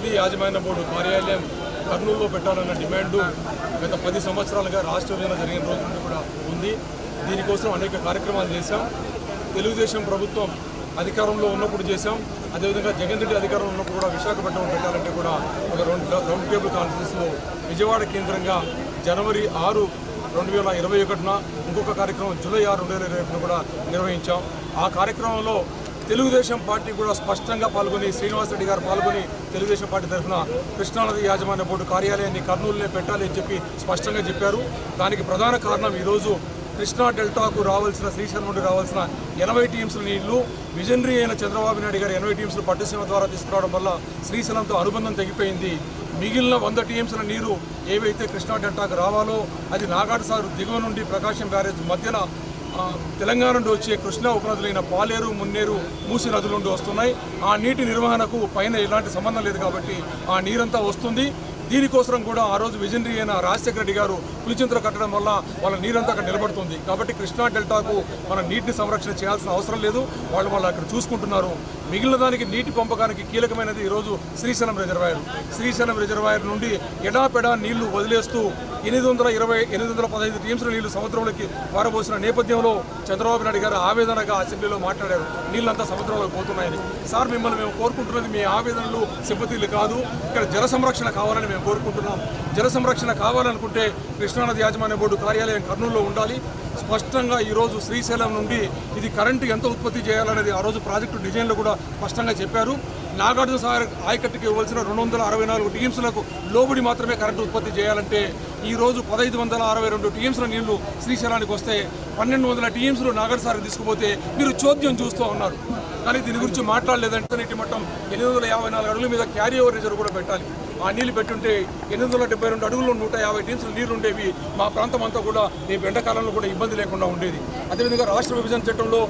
కృష్ణానది యాజమాన్య బోర్డు కార్యాలయం కర్నూలులో పెట్టాలన్న డిమాండు గత పది సంవత్సరాలుగా రాష్ట్ర విభజన జరిగిన రోజు నుండి కూడా ఉంది. దీనికోసం అనేక కార్యక్రమాలు చేశాం. తెలుగుదేశం ప్రభుత్వం అధికారంలో ఉన్నప్పుడు చేశాం. అదేవిధంగా జగన్ రెడ్డి అధికారంలో ఉన్నప్పుడు కూడా విశాఖపట్నం పెట్టాలంటే కూడా ఒక రౌండ్ రౌండ్ టేబుల్ కాన్ఫరెన్స్లో విజయవాడ కేంద్రంగా జనవరి ఆరు రెండు వేల ఇరవై ఒకటిన ఇంకొక కార్యక్రమం జూలై ఆరు రెండు వేల ఇరవై ఒకటిన కూడా నిర్వహించాం. ఆ కార్యక్రమంలో తెలుగుదేశం పార్టీ కూడా స్పష్టంగా పాల్గొని శ్రీనివాసరెడ్డి గారు పాల్గొని తెలుగుదేశం పార్టీ తరఫున కృష్ణానది యాజమాన్య బోర్డు కార్యాలయాన్ని కర్నూలునే పెట్టాలి అని చెప్పి స్పష్టంగా చెప్పారు. దానికి ప్రధాన కారణం ఈరోజు కృష్ణా డెల్టాకు రావాల్సిన శ్రీశైలం నుండి రావాల్సిన ఎనభై టీమ్స్ నీళ్ళు విజనరీ అయిన చంద్రబాబు నాయుడు గారు ఎనభై టీమ్స్ పట్టుసీమ ద్వారా తీసుకురావడం వల్ల శ్రీశైలంతో అనుబంధం తగ్గిపోయింది మిగిలిన వంద టీఎంసీల నీరు ఏవైతే కృష్ణా డెల్టాకు రావాలో అది నాగాడుసారు దిగువ నుండి ప్రకాశం బ్యారేజ్ మధ్యన తెలంగాణ నుండి వచ్చే కృష్ణా ఉపనదులైన పాలేరు మున్నేరు మూసి నదుల నుండి వస్తున్నాయి. ఆ నీటి నిర్వహణకు పైన ఎలాంటి సంబంధం లేదు కాబట్టి ఆ నీరంతా వస్తుంది. దీనికోసం కూడా ఆ రోజు విజనరీ అయిన రాజశేఖర రెడ్డి గారు పులిచింతలు కట్టడం వల్ల వాళ్ళ నీరంతా అక్కడ నిలబడుతుంది. కాబట్టి కృష్ణా డెల్టాకు మన నీటిని సంరక్షణ చేయాల్సిన అవసరం లేదు. వాళ్ళు వాళ్ళు అక్కడ చూసుకుంటున్నారు. మిగిలిన దానికి నీటి పంపకానికి కీలకమైనది ఈరోజు శ్రీశైలం రిజర్వాయర్. శ్రీశైలం రిజర్వాయర్ నుండి ఎడాపెడా నీళ్ళు వదిలేస్తూ ఎనిమిది వందల ఇరవై ఎనిమిది వందల పదహైదు టీఎంసీల నీళ్ళు సముద్రంలోకి పారబోసిన నేపథ్యంలో చంద్రబాబు నాయుడు గారు ఆవేదనగా అసెంబ్లీలో మాట్లాడారు. నీళ్ళంతా సముద్రంలోకి పోతున్నాయని. సార్ మిమ్మల్ని మేము కోరుకుంటున్నది మీ ఆవేదనలు సిబ్బతిలు కాదు. ఇక్కడ జల సంరక్షణ కావాలని మేము కోరుకుంటున్నాం. జల సంరక్షణ కావాలనుకుంటే కృష్ణానది యాజమాన్య బోర్డు కార్యాలయం కర్నూలులో ఉండాలి. స్పష్టంగా ఈరోజు శ్రీశైలం నుండి ఇది కరెంటు ఎంత ఉత్పత్తి చేయాలనేది ఆ రోజు ప్రాజెక్టు డిజైన్లో కూడా స్పష్టంగా చెప్పారు. నాగార్జున సాగర్ ఆయకట్టుకు ఇవ్వాల్సిన రెండు వందల అరవై నాలుగు టీఎంసీలకు లోబడి మాత్రమే కరెంటు ఉత్పత్తి చేయాలంటే ఈరోజు పదహైదు వందల అరవై రెండు టీఎంసీల నీళ్ళు శ్రీశైలానికి వస్తే పన్నెండు వందల టీఎంసీలు నాగార్జున సాగర్ తీసుకుపోతే మీరు చోద్యం చూస్తూ ఉన్నారు. కానీ దీని గురించి మాట్లాడలేదంటే నీటి మట్టం ఎనిమిది వందల యాభై నాలుగు అడుగుల మీద క్యారీ ఓవర్ రిజర్వ్ కూడా పెట్టాలి. ఆ నీళ్ళు పెట్టుంటే ఎనిమిది వందల డెబ్బై రెండు అడుగులు నూట యాభై టీమ్స్లు నీళ్ళు ఉండేవి మా ప్రాంతం అంతా కూడా రేపు ఎండాకాలంలో కూడా ఇబ్బంది లేకుండా ఉండేది. అదేవిధంగా రాష్ట్ర విభజన చట్టంలో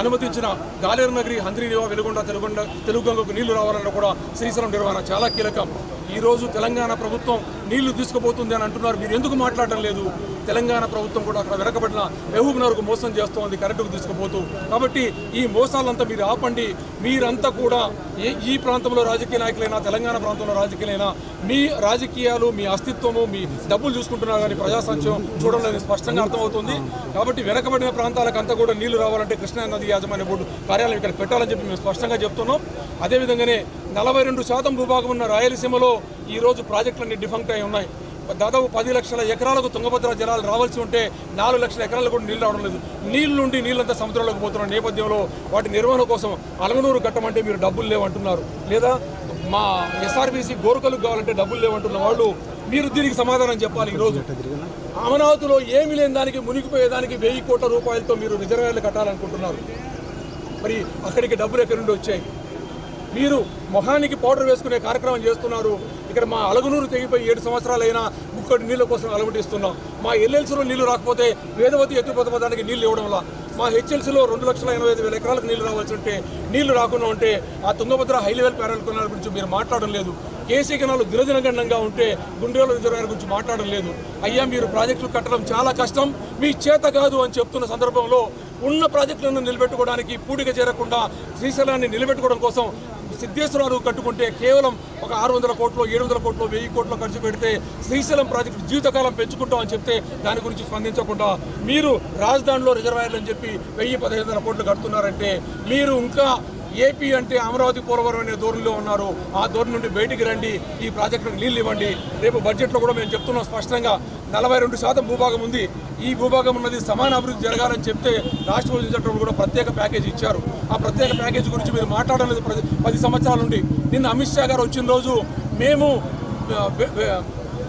అనుమతించిన గాలేరు నగరి హంద్రీనివా వెలుగొండ తెలుగొండ తెలుగుగంగకు నీళ్ళు రావాలన్నా కూడా శ్రీశైలం నిర్వహణ చాలా కీలకం. ఈరోజు తెలంగాణ ప్రభుత్వం నీళ్ళు తీసుకుపోతుంది అని అంటున్నారు. మీరు ఎందుకు మాట్లాడడం లేదు? తెలంగాణ ప్రభుత్వం కూడా అక్కడ వెనకబడిన మహబూబ్నగర్కు మోసం చేస్తోంది కరెంటుకు తీసుకుపోతూ. కాబట్టి ఈ మోసాలంతా మీరు ఆపండి. మీరంతా కూడా ఏ ఈ ప్రాంతంలో రాజకీయ నాయకులైనా తెలంగాణ ప్రాంతంలో రాజకీయాలైనా మీ రాజకీయాలు మీ అస్తిత్వము మీ డబ్బులు చూసుకుంటున్నారు కానీ ప్రజా సంక్షేమం చూడడం లేదు స్పష్టంగా అర్థమవుతుంది. కాబట్టి వెనకబడిన ప్రాంతాలకు అంతా కూడా నీళ్ళు రావాలంటే కృష్ణా నది యాజమాన్య బోర్డు కార్యాలయం ఇక్కడ పెట్టాలని చెప్పి మేము స్పష్టంగా చెప్తున్నాం. అదేవిధంగానే నలభై రెండు శాతం భూభాగం ఉన్న రాయలసీమలో ఈరోజు ప్రాజెక్టులన్నీ డిఫంక్ట్ అయి ఉన్నాయి. దాదాపు పది లక్షల ఎకరాలకు తుంగభద్ర జలాలు రావాల్సి ఉంటే నాలుగు లక్షల ఎకరాలకు కూడా నీళ్ళు రావడం లేదు. నీళ్ళు నుండి నీళ్ళంతా సముద్రంలోకి పోతున్న నేపథ్యంలో వాటి నిర్వహణ కోసం అలగనూరు కట్టమంటే మీరు డబ్బులు లేవంటున్నారు. లేదా మా ఎస్ఆర్బీసీ గోరుకలకు కావాలంటే డబ్బులు లేవంటున్న వాళ్ళు మీరు దీనికి సమాధానం చెప్పాలి ఈరోజు. అమరావతిలో ఏమి లేని దానికి మునిగిపోయేదానికి వెయ్యి కోట్ల రూపాయలతో మీరు రిజర్వాయర్లు కట్టాలనుకుంటున్నారు. మరి అక్కడికి డబ్బులు ఎక్కడి నుండి వచ్చాయి? మీరు మొహానికి పౌడర్ వేసుకునే కార్యక్రమం చేస్తున్నారు. ఇక్కడ మా అలగనూరు తెగిపోయి ఏడు సంవత్సరాలైనా ముక్కటి నీళ్ళ కోసం అలవటిస్తున్నాం మా ఎల్ఎల్సీలో నీళ్ళు రాకపోతే వేదవతి ఎత్తిపోత పదానికి నీళ్ళు ఇవ్వడం వల్ల మా హెచ్ఎల్సీలో రెండు లక్షల ఎనభై ఐదు వేల ఎకరాలకు నీళ్ళు రావాల్సి ఉంటే నీళ్ళు రాకుండా ఉంటే ఆ తుంగభద్ర హై లెవెల్ ప్యారల్ కొనాల గురించి మీరు మాట్లాడడం లేదు. కేసీ కెనాలు దినదినగండంగా ఉంటే గుండ్రేల రిజర్వాయర్ గురించి మాట్లాడడం లేదు. అయ్యా మీరు ప్రాజెక్టులు కట్టడం చాలా కష్టం. మీ చేత కాదు అని చెప్తున్న సందర్భంలో ఉన్న ప్రాజెక్టులను నిలబెట్టుకోవడానికి పూడిక చేరకుండా శ్రీశైలాన్ని నిలబెట్టుకోవడం కోసం సిద్ధేశ్వరరావు కట్టుకుంటే కేవలం ఒక ఆరు వందల కోట్లు ఏడు వందల కోట్లు వెయ్యి కోట్లు ఖర్చు పెడితే శ్రీశైలం ప్రాజెక్టు జీవితకాలం పెంచుకుంటాం అని చెప్తే దాని గురించి స్పందించకుండా మీరు రాజధానిలో రిజర్వాయర్లు అని చెప్పి వెయ్యి పదిహేను వందల కోట్లు కడుతున్నారంటే మీరు ఇంకా ఏపీ అంటే అమరావతి పోలవరం అనే ధోరణిలో ఉన్నారు. ఆ ధోరణి నుండి బయటికి రండి. ఈ ప్రాజెక్టులకు నీళ్ళు ఇవ్వండి. రేపు బడ్జెట్లో కూడా మేము చెప్తున్నాం స్పష్టంగా నలభై రెండు శాతం భూభాగం ఉంది. ఈ భూభాగం ఉన్నది సమాన అభివృద్ధి జరగాలని చెప్తే రాష్ట్ర విభజన కూడా ప్రత్యేక ప్యాకేజ్ ఇచ్చారు. ఆ ప్రత్యేక ప్యాకేజ్ గురించి మీరు మాట్లాడడం లేదు ప్రతి పది సంవత్సరాల నుండి. నిన్న అమిత్ షా గారు వచ్చిన రోజు మేము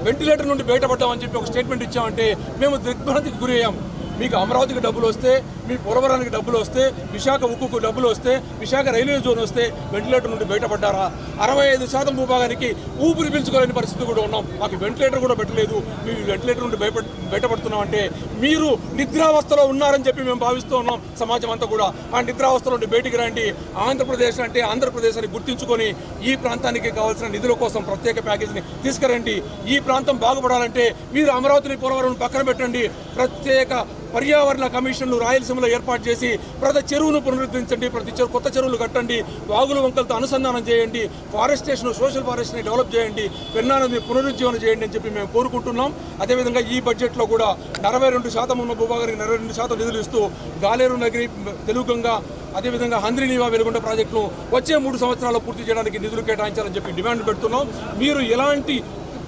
వెంటిలేటర్ నుండి బయటపడ్డామని చెప్పి ఒక స్టేట్మెంట్ ఇచ్చామంటే మేము దిగ్భ్రాంతికి గురయ్యాము మీకు అమరావతికి డబ్బులు వస్తే మీ పోలవరానికి డబ్బులు వస్తే విశాఖ ఉక్కుకు డబ్బులు వస్తే విశాఖ రైల్వే జోన్ వస్తే వెంటిలేటర్ నుండి బయటపడ్డారా? అరవై ఐదు శాతం భూభాగానికి ఊపిరి పీల్చుకోలేని పరిస్థితి కూడా ఉన్నాం. మాకు వెంటిలేటర్ కూడా పెట్టలేదు. మీ వెంటిలేటర్ నుండి భయపడి బయటపడుతున్నాం అంటే మీరు నిద్రావస్థలో ఉన్నారని చెప్పి మేము భావిస్తూ ఉన్నాం సమాజం అంతా కూడా. ఆ నిద్రావస్థలో నుండి బయటికి రండి. ఆంధ్రప్రదేశ్ అంటే ఆంధ్రప్రదేశ్ అని గుర్తించుకొని ఈ ప్రాంతానికి కావాల్సిన నిధుల కోసం ప్రత్యేక ప్యాకేజీని తీసుకురండి. ఈ ప్రాంతం బాగుపడాలంటే మీరు అమరావతిని పోలవరం పక్కన పెట్టండి. ప్రత్యేక పర్యావరణ కమిషన్లు రాయలసీమలో ఏర్పాటు చేసి ప్రతి చెరువును పునరుద్ధరించండి. ప్రతి చెరువు కొత్త చెరువులు కట్టండి. వాగుల వంకలతో అనుసంధానం చేయండి. ఫారెస్టేషన్ సోషల్ ఫారెస్ట్ని డెవలప్ చేయండి. పెన్నానది పునరుజ్జీవనం చేయండి అని చెప్పి మేము కోరుకుంటున్నాం. అదేవిధంగా ఈ బడ్జెట్లో కూడా నలభై రెండు శాతం ఉన్న భూభాగానికి నలభై రెండు శాతం నిధులు ఇస్తూ గాలేరు నగరి తెలుగుగంగా అదేవిధంగా హంద్రినీవా వెలుగొండ ప్రాజెక్టును వచ్చే మూడు సంవత్సరాల్లో పూర్తి చేయడానికి నిధులు కేటాయించాలని చెప్పి డిమాండ్ పెడుతున్నాం. మీరు ఎలాంటి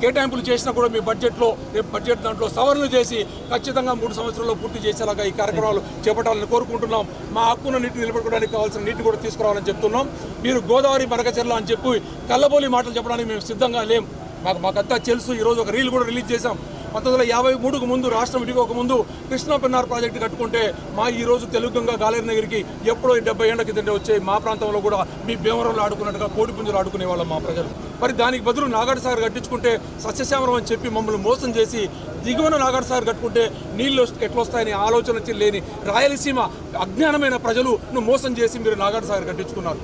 కేటాయింపులు చేసినా కూడా మీ బడ్జెట్లో రేపు బడ్జెట్ దాంట్లో సవరణలు చేసి ఖచ్చితంగా మూడు సంవత్సరాల్లో పూర్తి చేసేలాగా ఈ కార్యక్రమాలు చేపట్టాలని కోరుకుంటున్నాం. మా హక్కున నీటిని నిలబడుకోవడానికి కావాల్సిన నీటిని కూడా తీసుకురావాలని చెప్తున్నాం. మీరు గోదావరి మరకచెర్ల అని చెప్పి కళ్ళబోలి మాటలు చెప్పడానికి మేము సిద్ధంగా లేం. మాకు మాకంతా తెలుసు. ఈరోజు ఒక రీల్ కూడా రిలీజ్ చేశాం. పంతొమ్మిది వందల యాభై మూడుకు ముందు రాష్ట్రం విడిపోక ముందు కృష్ణా పెన్నార్ ప్రాజెక్టు కట్టుకుంటే మా ఈ రోజు తెలుగుగంగా గాలేరు నగరికి ఎప్పుడో డెబ్బై ఏళ్ళ కింద వచ్చే మా ప్రాంతంలో కూడా మీ భీమవరంలో ఆడుకున్నట్టుగా కోడిపుంజులు ఆడుకునే వాళ్ళం మా ప్రజలు. మరి దానికి బదులు నాగాడు సాగర్ కట్టించుకుంటే సస్యశ్యామరం అని చెప్పి మమ్మల్ని మోసం చేసి దిగువన నాగాడు సాగర్ కట్టుకుంటే నీళ్ళు ఎట్లా వస్తాయని ఆలోచన లేని రాయలసీమ అజ్ఞానమైన ప్రజలు నువ్వు మోసం చేసి మీరు నాగాడు సాగర్ కట్టించుకున్నారు.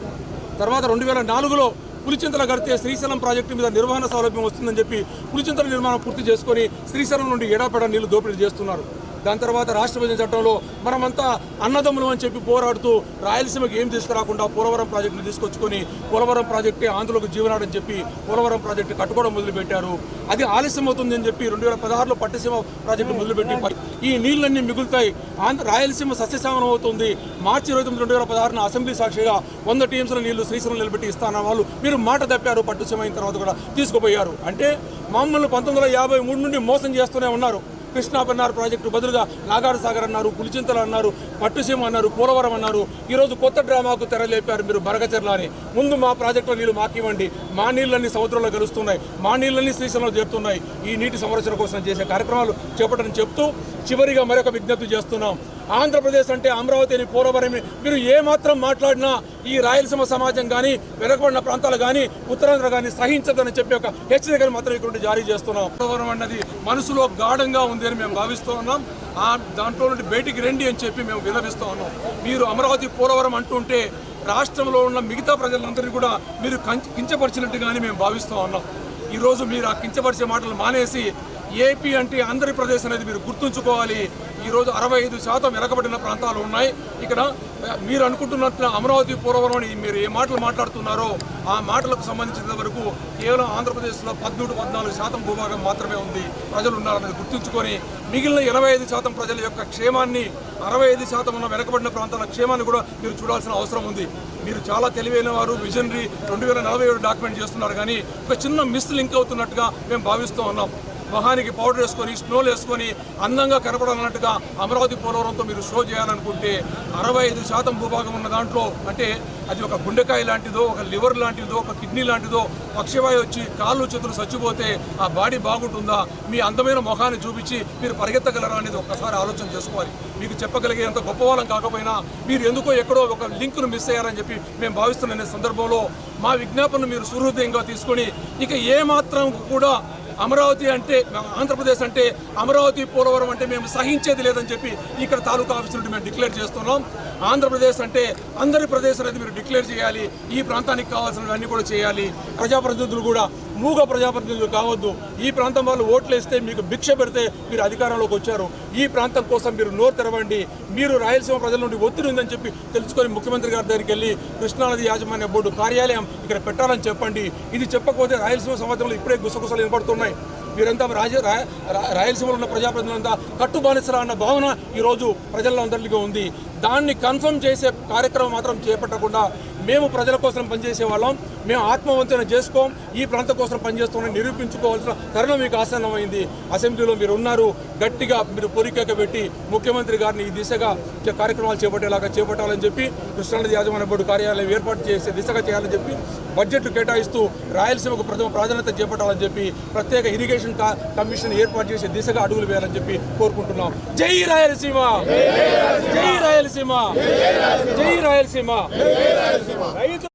తర్వాత రెండు వేల నాలుగులో పులిచింతల కడితే శ్రీశైలం ప్రాజెక్టు మీద నిర్వహణ సౌలభ్యం వస్తుందని చెప్పి పులిచింతల నిర్మాణం పూర్తి చేసుకొని శ్రీశైలం నుండి ఎడాపెడ నీళ్ళు దోపిడీ చేస్తున్నారు. దాని తర్వాత రాష్ట్ర విభజన చట్టంలో మనమంతా అన్నదమ్ములు అని చెప్పి పోరాడుతూ రాయలసీమకి ఏం తీసుకురాకుండా పోలవరం ప్రాజెక్టును తీసుకొచ్చుకొని పోలవరం ప్రాజెక్టే ఆంధ్రులకు జీవనాడని చెప్పి పోలవరం ప్రాజెక్టు కట్టుకోవడం మొదలుపెట్టారు. అది ఆలస్యం అవుతుందని చెప్పి రెండు వేల పదహారులో పట్టిసీమ ప్రాజెక్టు మొదలుపెట్టి ఈ నీళ్ళన్నీ మిగులుతాయి. ఆంధ్ర రాయలసీమ సస్యశామనం అవుతుంది మార్చి ఇరవై తొమ్మిది రెండు వేల పదహారున అసెంబ్లీ సాక్షిగా వంద టీఎంసీల నీళ్ళు శ్రీశైలం నిలబెట్టి ఇస్తాన వాళ్ళు మీరు మాట తప్పారు. పట్టుసీమ అయిన తర్వాత కూడా తీసుకుపోయారు. అంటే మమ్మల్ని పంతొమ్మిది వందల యాభై మూడు నుండి మోసం చేస్తూనే ఉన్నారు. కృష్ణా ప్రాజెక్టు బదులుగా నాగార్ సాగర్ అన్నారు పులిచింతలు అన్నారు పట్టుసీమ అన్నారు పోలవరం అన్నారు. ఈరోజు కొత్త డ్రామాకు తెరలేపారు మీరు బరగచెర్ల అని. ముందు మా ప్రాజెక్టులో నీళ్ళు మాకివ్వండి. మా నీళ్ళన్నీ సముద్రంలో కలుస్తున్నాయి మా నీళ్ళన్నీ శ్రీశైలంలో చేరుతున్నాయి. ఈ నీటి సంరక్షణ కోసం చేసే కార్యక్రమాలు చేపట్టని చెప్తూ చివరిగా మరొక విజ్ఞప్తి చేస్తున్నాం. ఆంధ్రప్రదేశ్ అంటే అమరావతి అని పోలవరమే. మీరు ఏమాత్రం మాట్లాడినా ఈ రాయలసీమ సమాజం కానీ వెనకబడిన ప్రాంతాలు కానీ ఉత్తరాంధ్ర కానీ సహించదని చెప్పి ఒక హెచ్చరికను మాత్రం ఇక్కడ జారీ చేస్తున్నాం. పోలవరం అన్నది మనసులో గాఢంగా ఉంది అని మేము భావిస్తూ ఉన్నాం. ఆ దాంట్లో నుండి బయటికి రండి అని చెప్పి మేము విలపిస్తూ ఉన్నాం. మీరు అమరావతి పోలవరం అంటుంటే రాష్ట్రంలో ఉన్న మిగతా ప్రజలందరినీ కూడా మీరు కంచ- కించపరిచినట్టుగానే మేము భావిస్తూ ఉన్నాం. ఈరోజు మీరు ఆ కించపరిచే మాటలు మానేసి ఏపీ అంటే ఆంధ్రప్రదేశ్ అనేది మీరు గుర్తుంచుకోవాలి. ఈరోజు అరవై ఐదు శాతం వెనకబడిన ప్రాంతాలు ఉన్నాయి. ఇక్కడ మీరు అనుకుంటున్నట్లు అమరావతి పూర్వవరం అని మీరు ఏ మాటలు మాట్లాడుతున్నారో ఆ మాటలకు సంబంధించిన వరకు కేవలం ఆంధ్రప్రదేశ్లో పద్మూడు పద్నాలుగు శాతం భూభాగం మాత్రమే ఉంది. ప్రజలు ఉన్నారన్నది గుర్తుంచుకొని మిగిలిన ఇరవై ఐదు శాతం ప్రజల యొక్క క్షేమాన్ని అరవై ఐదు శాతం ఉన్న వెనకబడిన ప్రాంతాల క్షేమాన్ని కూడా మీరు చూడాల్సిన అవసరం ఉంది. మీరు చాలా తెలివైన వారు విజనరీ రెండు వేల నలభై ఏడు డాక్యుమెంట్ చేస్తున్నారు కానీ ఒక చిన్న మిస్ లింక్ అవుతున్నట్టుగా మేము భావిస్తూ ఉన్నాం. మొహానికి పౌడర్ వేసుకొని స్నోలు వేసుకొని అందంగా కనపడాలన్నట్టుగా అమరావతి పోలవరంతో మీరు షో చేయాలనుకుంటే అరవై ఐదు శాతం భూభాగం ఉన్న దాంట్లో అంటే అది ఒక గుండెకాయ లాంటిదో ఒక లివర్ లాంటిదో ఒక కిడ్నీ లాంటిదో పక్షవాయు వచ్చి కాళ్ళు చేతులు చచ్చిపోతే ఆ బాడీ బాగుంటుందా? మీ అందమైన మొహాన్ని చూపించి మీరు పరిగెత్తగలరా అనేది ఒక్కసారి ఆలోచన చేసుకోవాలి. మీకు చెప్పగలిగేంత గొప్పవాళ్ళం కాకపోయినా మీరు ఎందుకో ఎక్కడో ఒక లింక్ను మిస్ అయ్యారని చెప్పి మేము భావిస్తున్న సందర్భంలో మా విజ్ఞాపనను మీరు సుహృదయంగా తీసుకొని ఇక ఏమాత్రం కూడా అమరావతి అంటే ఆంధ్రప్రదేశ్ అంటే అమరావతి పోలవరం అంటే మేము సహించేది లేదని చెప్పి ఇక్కడ తాలూకా ఆఫీసులు మేము డిక్లేర్ చేస్తున్నాం. ఆంధ్రప్రదేశ్ అంటే అందరి ప్రదేశం అనేది మీరు డిక్లేర్ చేయాలి. ఈ ప్రాంతానికి కావాల్సినవన్నీ కూడా చేయాలి. ప్రజాప్రతినిధులు కూడా మూగ ప్రజాప్రతినిధులు కావద్దు. ఈ ప్రాంతం వాళ్ళు ఓట్లు వేస్తే మీకు భిక్ష పెడితే మీరు అధికారంలోకి వచ్చారు. ఈ ప్రాంతం కోసం మీరు నోరు తెరవండి. మీరు రాయలసీమ ప్రజల నుండి ఒత్తిడి ఉందని చెప్పి తెలుసుకొని ముఖ్యమంత్రి గారి దగ్గరికి వెళ్ళి కృష్ణానది యాజమాన్య బోర్డు కార్యాలయం ఇక్కడ పెట్టాలని చెప్పండి. ఇది చెప్పకపోతే రాయలసీమ సమాజంలో ఇప్పుడే గుసగుసలు వినపడుతున్నాయి. వీరంతా రాజ రాయలసీమలో ఉన్న ప్రజాప్రతినిధులంతా కట్టుబానిసరా అన్న భావన ఈరోజు ప్రజల్లో అందరిలో ఉంది. దాన్ని కన్ఫర్మ్ చేసే కార్యక్రమం మాత్రం చేపట్టకుండా మేము ప్రజల కోసం పనిచేసే వాళ్ళం. మేము ఆత్మవంచన చేసుకోం ఈ ప్రాంతం కోసం పనిచేస్తామని నిరూపించుకోవాల్సిన తరుణం మీకు ఆసన్నమైంది. అసెంబ్లీలో మీరు ఉన్నారు గట్టిగా మీరు పొరికక పెట్టి ముఖ్యమంత్రి గారిని ఈ దిశగా చే- కార్యక్రమాలు చేపట్టేలాగా చేపట్టాలని చెప్పి కృష్ణానది యాజమాన్య బోర్డు కార్యాలయం ఏర్పాటు చేసే దిశగా చేయాలని చెప్పి బడ్జెట్ కేటాయిస్తూ రాయలసీమకు ప్రథమ ప్రాధాన్యత చేపట్టాలని చెప్పి ప్రత్యేక ఇరిగేషన్ కా- కమిషన్ ఏర్పాటు చేసే దిశగా అడుగులు వేయాలని చెప్పి కోరుకుంటున్నాం. జై రాయలసీమ! జై రాయలసీమ! జై రాయలసీమ! రైతు